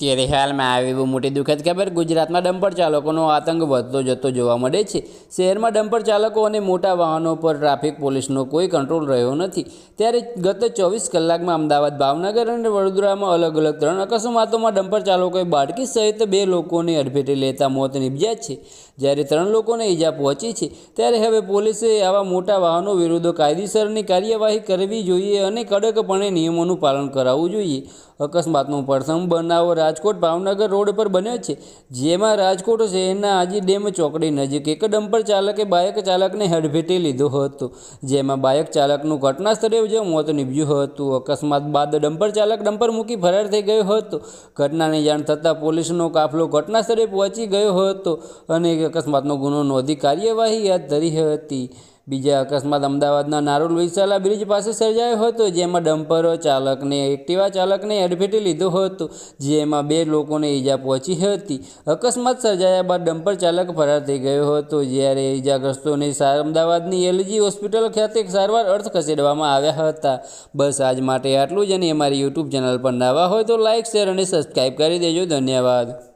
ત્યારે હાલમાં આવી બહુ મોટી દુઃખદ ખબર, ગુજરાતમાં ડમ્પર ચાલકોનો આતંક વધતો જતો જોવા મળે છે. શહેરમાં ડમ્પર ચાલકો અને મોટા વાહનો પર ટ્રાફિક પોલીસનો કોઈ કંટ્રોલ રહ્યો નથી. ત્યારે ગત ચોવીસ કલાકમાં અમદાવાદ, ભાવનગર અને વડોદરામાં અલગ અલગ ત્રણ અકસ્માતોમાં ડમ્પર ચાલકોએ બાળકી સહિત બે લોકોને અડફેટે લેતા મોત નિપજ્યા છે. જ્યારે ત્રણ લોકોને ઈજા પહોંચી છે, ત્યારે હવે પોલીસે આવા મોટા વાહનો વિરુદ્ધ કાયદેસરની કાર્યવાહી કરવી જોઈએ અને કડકપણે નિયમોનું પાલન કરાવવું જોઈએ. અકસ્માતનો પ્રથમ બનાવ રાજકોટ ભાવનગર રોડ પર બન્યો છે, જેમાં રાજકોટ શહેરના આજી ડેમ ચોકડી નજીક એક ડમ્પર ચાલકે બાઇક ચાલકને હડફેટે લીધો હતો, જેમાં બાઇક ચાલકનું ઘટના સ્થળે જ મોત નીપજ્યું હતું. અકસ્માત બાદ ડમ્પર ચાલક ડમ્પર મૂકી ફરાર થઈ ગયો હતો. ઘટનાની જાણ થતાં પોલીસનો કાફલો ઘટના સ્થળે પહોંચી ગયો હતો અને અકસ્માતનો ગુનો નોંધી કાર્યવાહી હાથ ધરી હતી. બીજા અકસ્માત અમદાવાદના નારોલ વિશાલા બ્રિજ પાસે સર્જાયો હતો, જેમાં ડમ્પરો ચાલકને, એક્ટિવા ચાલકને એડફેટે લીધો હતો, જેમાં બે લોકોને ઈજા પહોંચી હતી. અકસ્માત સર્જાયા બાદ ડમ્પર ચાલક ફરાર થઈ ગયો હતો, જ્યારે ઈજાગ્રસ્તોને અમદાવાદની એલજી હોસ્પિટલ ખાતે સારવાર અર્થ ખસેડવામાં આવ્યા હતા. બસ આજ માટે આટલું જ, અને અમારી યુટ્યુબ ચેનલ પર નવા હોય તો લાઇક શેર અને સબસ્ક્રાઈબ કરી દેજો. ધન્યવાદ.